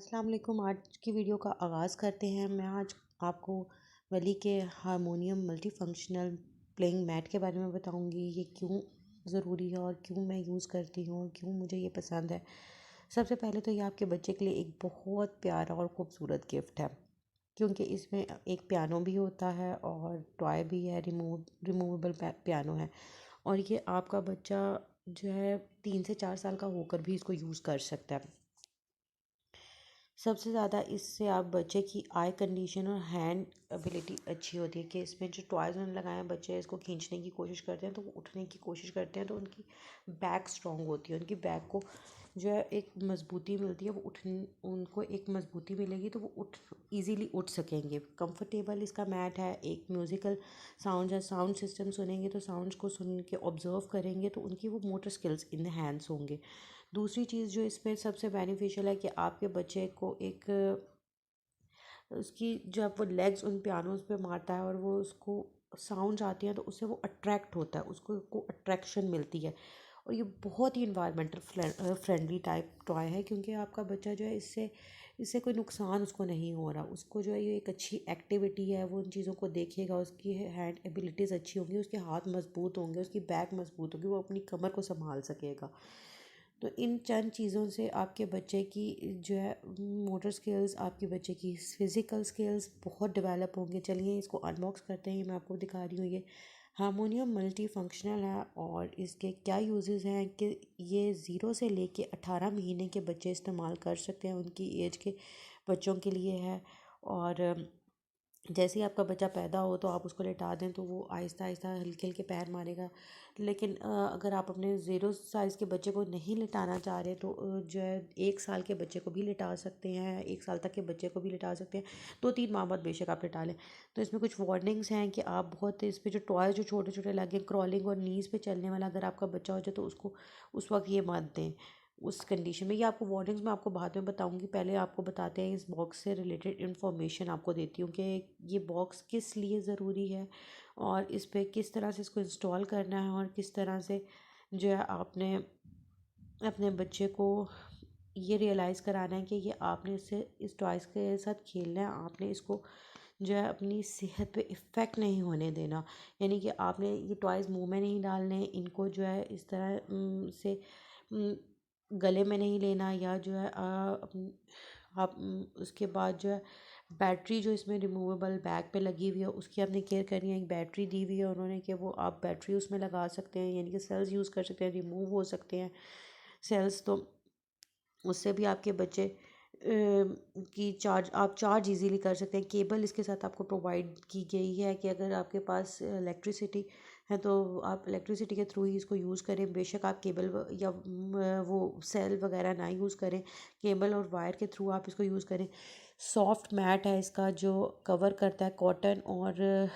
अस्सलाम आज की वीडियो का आगाज़ करते हैं। मैं आज आपको वली के harmonium multi functional playing mat के बारे में बताऊँगी। ये क्यों ज़रूरी है और क्यों मैं यूज़ करती हूँ और क्यों मुझे ये पसंद है। सबसे पहले तो ये आपके बच्चे के लिए एक बहुत प्यारा और ख़ूबसूरत गिफ्ट है, क्योंकि इसमें एक पियानो भी होता है और टॉय भी है, रिमूव, रिमूवेबल पियानो है। और ये आपका बच्चा जो है तीन से चार साल का होकर भी इसको यूज़ कर सकता है। सबसे ज़्यादा इससे आप बच्चे की आई कंडीशन और हैंड एबिलिटी अच्छी होती है कि इसमें जो टॉयज़ उन्होंने लगाए हैं, बच्चे इसको खींचने की कोशिश करते हैं तो वो उठने की कोशिश करते हैं तो उनकी बैक स्ट्रॉन्ग होती है, उनकी बैक को जो है, एक मजबूती मिलती है, वो उठ, उनको एक मजबूती मिलेगी तो वो उठ इजीली उठ सकेंगे। कंफर्टेबल इसका मैट है, एक म्यूज़िकल साउंड है साउंड सिस्टम सुनेंगे तो साउंड्स को सुन के ऑब्ज़र्व करेंगे तो उनकी वो मोटर स्किल्स इनहेंस होंगे। दूसरी चीज़ जो इसमें सबसे बेनिफिशियल है कि आपके बच्चे को एक, उसकी जब वो लेग्स उन पियानोज पे मारता है और वो उसको साउंड आती हैं तो उससे वो अट्रैक्ट होता है, उसको, को अट्रैक्शन मिलती है। और ये बहुत ही इन्वायरमेंटल फ्रेंडली टाइप टॉय है क्योंकि आपका बच्चा जो है इससे इससे कोई नुकसान उसको नहीं हो रहा। उसको जो है ये एक अच्छी एक्टिविटी है, वो उन चीज़ों को देखेगा, उसकी हैंड एबिलिटीज़ अच्छी होंगी, उसके हाथ मज़बूत होंगे, उसकी बैक मज़बूत होगी, वो अपनी कमर को संभाल सकेगा। तो इन चंद चीज़ों से आपके बच्चे की जो है मोटर स्किल्स आपके बच्चे की फ़िज़िकल स्किल्स बहुत डेवलप होंगे। चलिए इसको अनबॉक्स करते हैं मैं आपको दिखा रही हूँ, ये हारमोनियम मल्टी फंक्शनल है और इसके क्या यूजेस हैं कि ये ज़ीरो से लेके अठारह महीने के बच्चे इस्तेमाल कर सकते हैं, उनकी एज के बच्चों के लिए है। और जैसे ही आपका बच्चा पैदा हो तो आप उसको लेटा दें तो वो आहिस्ता आहिस्ता हल्के हल्के पैर मारेगा। लेकिन अगर आप अपने ज़ीरो साइज़ के बच्चे को नहीं लिटाना चाह रहे तो जो है एक साल के बच्चे को भी लिटा सकते हैं, एक साल तक के बच्चे को भी लिटा सकते हैं। दो तो तीन माह बाद बेशक आप लिटा लें। तो इसमें कुछ वार्निंग्स हैं कि आप बहुत इस पर जो टॉय जो छोटे छोटे लगे, क्रॉलिंग और नीज़ पे चलने वाला अगर आपका बच्चा हो जाए तो उसको उस वक्त ये मत दें उस कंडीशन में। ये आपको वार्निंग्स मैं आपको बाद में बताऊँगी। पहले आपको बताते हैं इस बॉक्स से रिलेटेड इन्फॉर्मेशन आपको देती हूँ कि ये बॉक्स किस लिए ज़रूरी है और इस पर किस तरह से इसको इंस्टॉल करना है और किस तरह से जो है आपने अपने बच्चे को ये रियलाइज़ कराना है कि ये आपने इससे, इस टॉयज़ के साथ खेलना है। आपने इसको जो है अपनी सेहत पे इफ़ेक्ट नहीं होने देना। यानी कि आपने ये टॉयज़ मुँह में नहीं डालने, इनको जो है इस तरह से गले में नहीं लेना या जो है आप उसके बाद जो है, बैटरी जो इसमें रिमूवेबल बैग पे लगी हुई है, उसकी आपने केयर करनी है, एक बैटरी दी हुई है उन्होंने कि वो आप बैटरी उसमें लगा सकते हैं, यानी कि सेल्स यूज़ कर सकते हैं रिमूव हो सकते हैं सेल्स तो उससे भी आपके बच्चे की चार्ज आप चार्ज इजीली कर सकते हैं। केबल इसके साथ आपको प्रोवाइड की गई है कि अगर आपके पास इलेक्ट्रिसिटी है तो आप इलेक्ट्रिसिटी के थ्रू ही इसको यूज़ करें। बेशक आप केबल या वो सेल वगैरह ना यूज़ करें। केबल और वायर के थ्रू आप इसको यूज़ करें। सॉफ्ट मैट है इसका, जो कवर करता है कॉटन और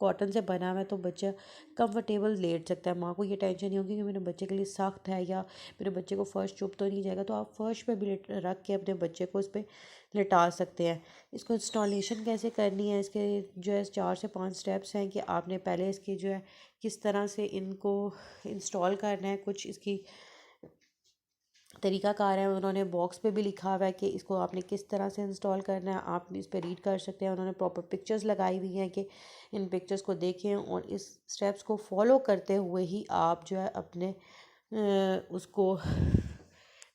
कॉटन से बना हुआ है तो बच्चा कंफर्टेबल लेट सकता है। माँ को ये टेंशन नहीं होगी कि मेरे बच्चे के लिए सख्त है या मेरे बच्चे को फर्श चुप तो नहीं जाएगा तो आप फर्श पे भी रख के अपने बच्चे को इस पर लिटा सकते हैं। इसको इंस्टॉलेशन कैसे करनी है? इसके जो है चार से पाँच स्टेप्स हैं कि आपने पहले इसकी जो है किस तरह से इनको इंस्टॉल करना है, कुछ इसकी तरीक़ाकार है, उन्होंने बॉक्स पे भी लिखा हुआ है कि इसको आपने किस तरह से इंस्टॉल करना है, आप इस पर रीड कर सकते हैं, उन्होंने प्रॉपर पिक्चर्स लगाई हुई हैं कि इन पिक्चर्स को देखें और इस स्टेप्स को फॉलो करते हुए ही आप जो है अपने उसको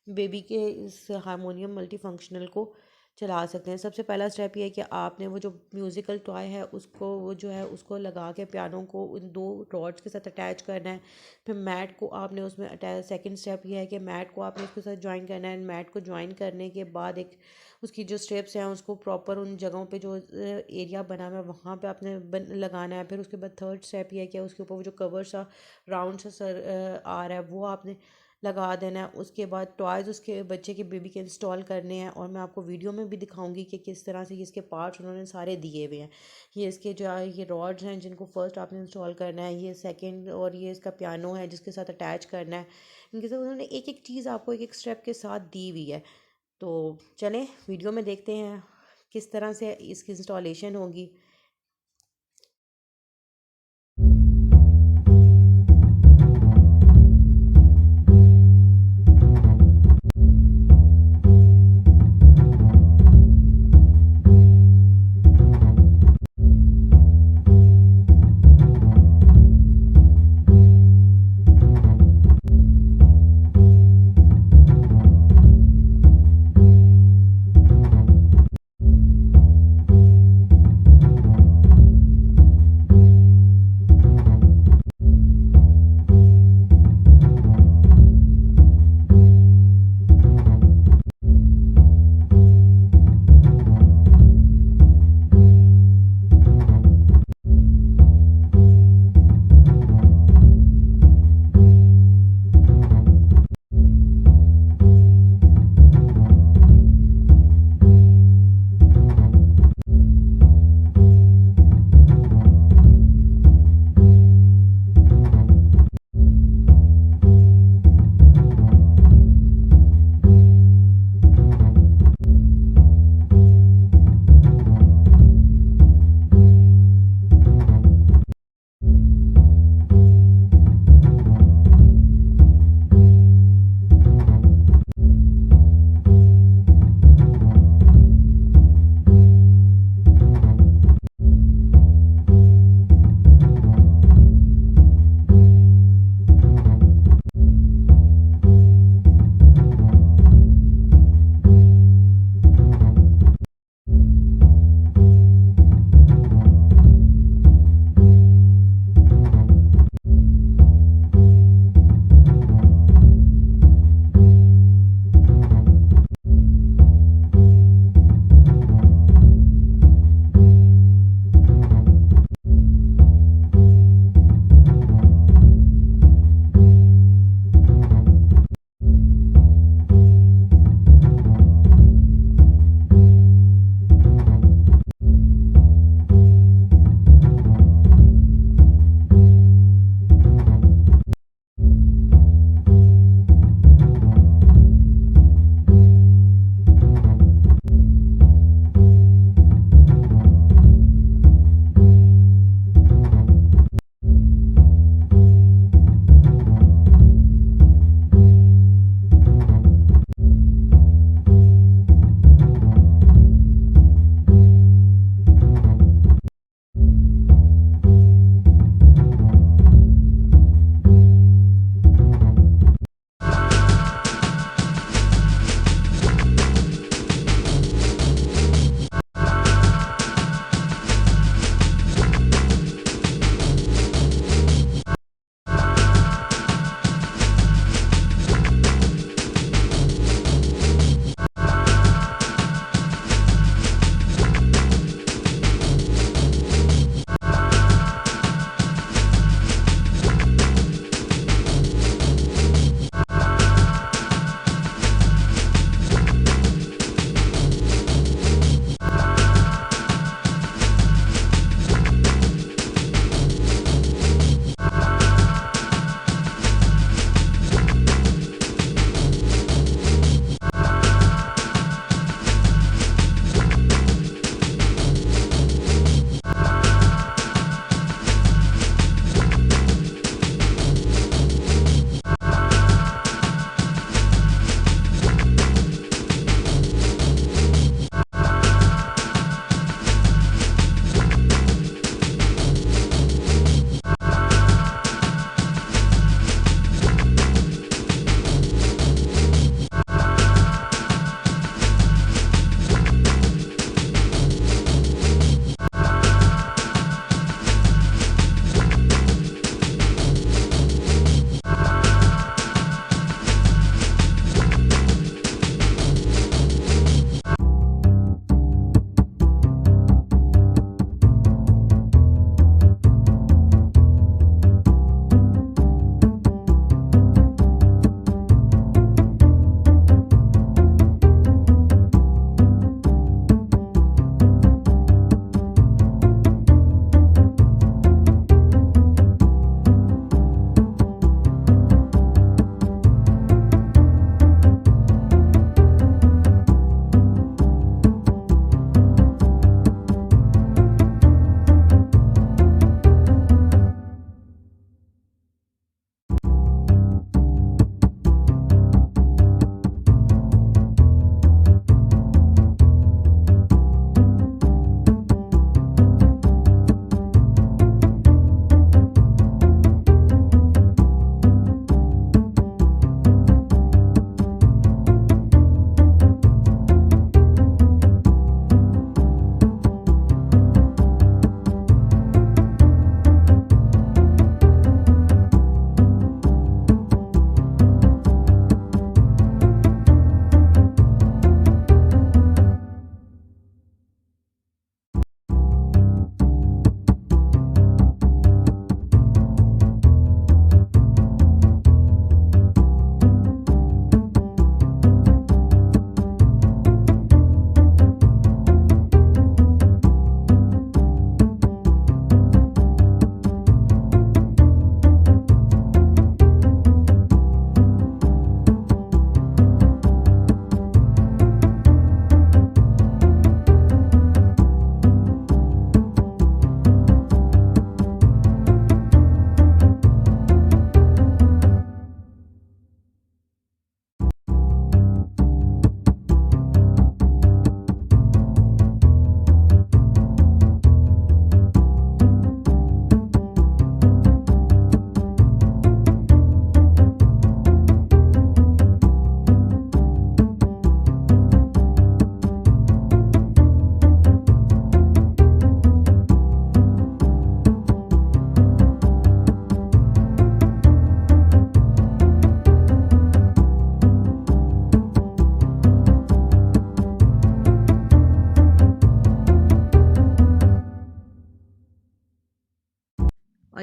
बेबी के इस हारमोनियम मल्टी को चला सकते हैं। सबसे पहला स्टेप ये है कि आपने वो जो म्यूज़िकल टॉय है, उसको, वो जो है, उसको लगा के पियानो को उन दो रॉड्स के साथ अटैच करना है। फिर मैट को आपने उसमें अटैच सेकंड स्टेप ये है कि मैट को आपने उसके साथ ज्वाइन करना है। मैट को ज्वाइन करने के बाद एक, उसकी जो स्टेप्स हैं, उसको प्रॉपर उन जगहों पे जो एरिया बना हुआ है, वहाँ पे आपने बन, लगाना है। फिर उसके बाद थर्ड स्टेप ये है कि उसके ऊपर वो जो कवर सा राउंड सा सर आ रहा है, वो आपने लगा देना है। उसके बाद टॉयज़ उसके बच्चे के बेबी के इंस्टॉल करने हैं और मैं आपको वीडियो में भी दिखाऊँगी कि किस तरह से इसके पार्ट्स उन्होंने सारे दिए हुए हैं। ये इसके जो है, ये रॉड्स हैं जिनको फ़र्स्ट आपने इंस्टॉल करना है, ये सेकंड और ये इसका पियानो है जिसके साथ अटैच करना है। इनके साथ उन्होंने एक एक चीज़ आपको एक एक स्टेप के साथ दी हुई है। तो चलें वीडियो में देखते हैं किस तरह से इसकी इंस्टॉलेशन होगी।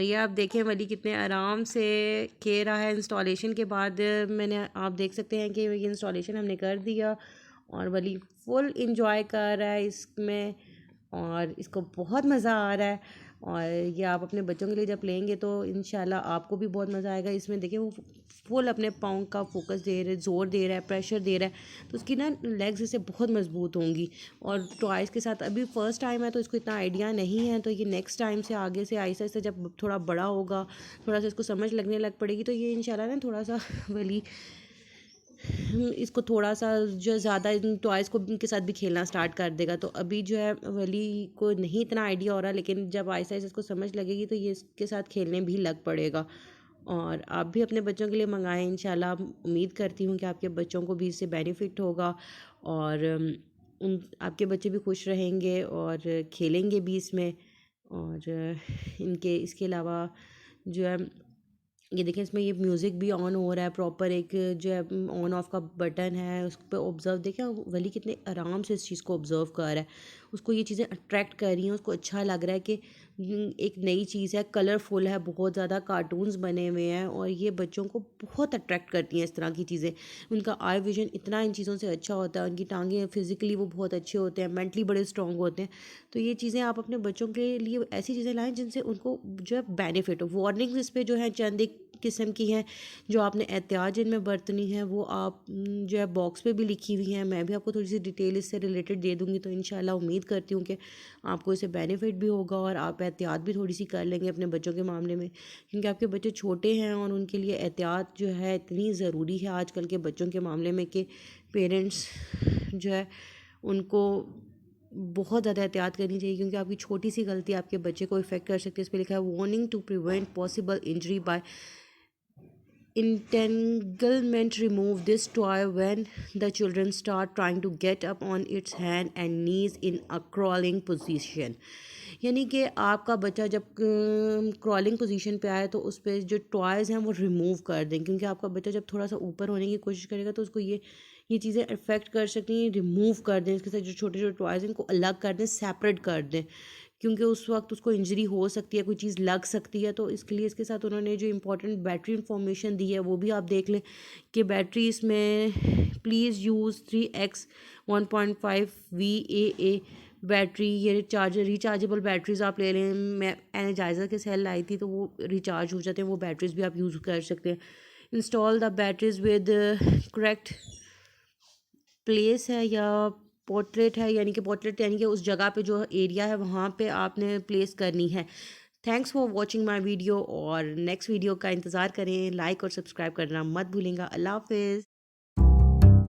और ये आप देखें वली कितने आराम से खे रहा है इंस्टॉलेशन के बाद। मैंने, आप देख सकते हैं कि ये इंस्टॉलेशन हमने कर दिया और वली फुल इंजॉय कर रहा है इसमें और इसको बहुत मज़ा आ रहा है। और ये आप अपने बच्चों के लिए जब लेंगे तो इन आपको भी बहुत मज़ा आएगा। इसमें देखिए वो फुल अपने पाँव का फोकस दे रहे, ज़ोर दे रहा है प्रेशर दे रहा है तो उसकी ना लेग्स इसे बहुत मज़बूत होंगी। और टॉयज़ के साथ अभी फ़र्स्ट टाइम है तो इसको इतना आइडिया नहीं है तो ये नेक्स्ट टाइम से आगे से आहिस्ता आहिस्ता जब थोड़ा बड़ा होगा, थोड़ा सा इसको समझ लगने लग पड़ेगी तो ये इन ना थोड़ा सा वली इसको थोड़ा सा जो है ज़्यादा टॉयज़ को के साथ भी खेलना स्टार्ट कर देगा। तो अभी जो है, वली को नहीं इतना आइडिया हो रहा, लेकिन जब आहिस्ता आहिस्ता इसको समझ लगेगी तो ये इसके साथ खेलने भी लग पड़ेगा। और आप भी अपने बच्चों के लिए मंगाएँ, इंशाल्लाह उम्मीद करती हूँ कि आपके बच्चों को भी इससे बेनिफिट होगा। और उन, आपके बच्चे भी खुश रहेंगे और खेलेंगे भी इसमें। और, इनके, इसके अलावा जो है ये देखें इसमें ये म्यूज़िक भी ऑन हो रहा है प्रॉपर एक जो है ऑन ऑफ़ का बटन है, उस पर ऑब्ज़र्व देखें वली कितने आराम से इस चीज़ को ऑब्ज़र्व कर रहा है। उसको ये चीज़ें अट्रैक्ट कर रही हैं, उसको अच्छा लग रहा है कि एक नई चीज़ है कलरफुल है, बहुत ज़्यादा कार्टून्स बने हुए हैं और ये बच्चों को बहुत अट्रैक्ट करती हैं इस तरह की चीज़ें। उनका आई विजन इतना इन चीज़ों से अच्छा होता है, उनकी टांगें फिज़िकली वो बहुत अच्छे होते हैं मेंटली बड़े स्ट्रॉन्ग होते हैं। तो ये चीज़ें आप अपने बच्चों के लिए ऐसी चीज़ें लाएँ जिनसे उनको जो है बेनिफिट हो। वार्निंग्स इस पर जो है चंद एक किस्म की हैं, जो आपने एहतियात जिनमें बरतनी है, वो आप जो है बॉक्स पे भी लिखी हुई हैं। मैं भी आपको थोड़ी सी डिटेल इससे रिलेटेड दे दूँगी तो इन उम्मीद करती हूँ कि आपको इससे बेनिफिट भी होगा और आप एहतियात भी थोड़ी सी कर लेंगे अपने बच्चों के मामले में। क्योंकि आपके बच्चे छोटे हैं और उनके लिए एहतियात जो है इतनी ज़रूरी है आजकल के बच्चों के मामले में कि पेरेंट्स जो है उनको बहुत ज़्यादा एहतियात करनी चाहिए, क्योंकि आपकी छोटी सी गलती आपके बच्चे को इफ़ेक्ट कर सकती है। इस पर लिखा है warning to prevent possible injury by entanglement remove this toy when the children start trying to get up on its hand and knees in a crawling position. यानी कि आपका बच्चा जब क्रॉलिंग पोजीशन पे आए तो उस पर जो टॉयज़ हैं वो रिमूव कर दें, क्योंकि आपका बच्चा जब थोड़ा सा ऊपर होने की कोशिश करेगा तो उसको ये ये चीज़ें अफेक्ट कर सकती हैं रिमूव कर दें, इसके साथ जो छोटे छोटे टॉयज़ हैं इनको अलग कर दें सेपरेट कर दें। क्योंकि उस वक्त उसको इंजरी हो सकती है, कोई चीज़ लग सकती है तो इसके लिए इसके साथ उन्होंने जो इंपॉर्टेंट बैटरी इंफॉर्मेशन दी है, वो भी आप देख लें कि बैटरी इसमें please use three x one point five V A A battery ये चार्जर रिचार्जेबल बैटरीज आप ले लें। मैं एनर्जाइज़र के सेल लाई थी तो वो रिचार्ज हो जाते हैं, वो बैटरीज भी आप यूज़ कर सकते हैं। Install the batteries with correct place है या पोर्ट्रेट है, यानी कि पोर्ट्रेट यानी कि उस जगह पे जो एरिया है, वहाँ पे आपने प्लेस करनी है। Thanks for watching my video और नेक्स्ट वीडियो का इंतज़ार करें। लाइक और सब्सक्राइब करना मत भूलेंगे। अल्लाह हाफिज़।